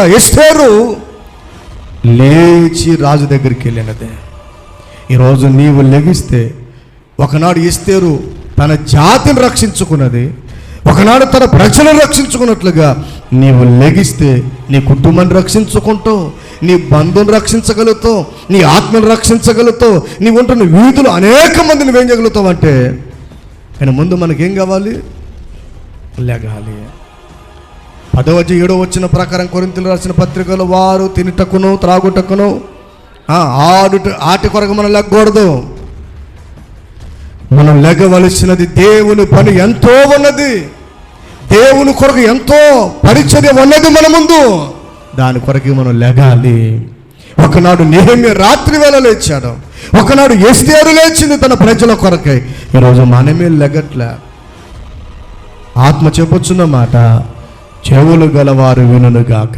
ఎస్టేరు లేచి రాజు దగ్గరికి వెళ్ళినదే. ఈరోజు నీవు లెగిస్తే ఒకనాడు ఎస్తేరు తన జాతిని రక్షించుకున్నది ఒకనాడు తన ప్రజలను రక్షించుకున్నట్లుగా నీవు లెగిస్తే నీ కుటుంబాన్ని రక్షించుకుంటావు నీ బంధువుని రక్షించగలుగుతావు నీ ఆత్మను రక్షించగలుగుతావు నీ ఉంటున్న వీధులు అనేక మందిని వేయగలుగుతావు అంటే కానీ ముందు మనకేం కావాలి? లెగాలి. పదవజ ఏడో వచ్చిన ప్రకారం కొరింతలు రాసిన పత్రికలు వారు తినుటకును త్రాగుటకును ఆడుట ఆటి కొరకు మనం లెగ్గకూడదు మనం లెగవలసినది దేవుని పని ఎంతో ఉన్నది. దేవుని కొరకు ఎంతో పరిచర్య ఉన్నది మన ముందు. దాని కొరకు మనం లెగాలి. ఒకనాడు నేమి రాత్రి వేళ లేచాడు. ఒకనాడు ఎస్టీఆర్ లేచింది తన ప్రజల కొరకై. ఈరోజు మనమే లెగట్లే. ఆత్మ చెప్పొచ్చున్నమాట చెవులు గలవారు వినుగాక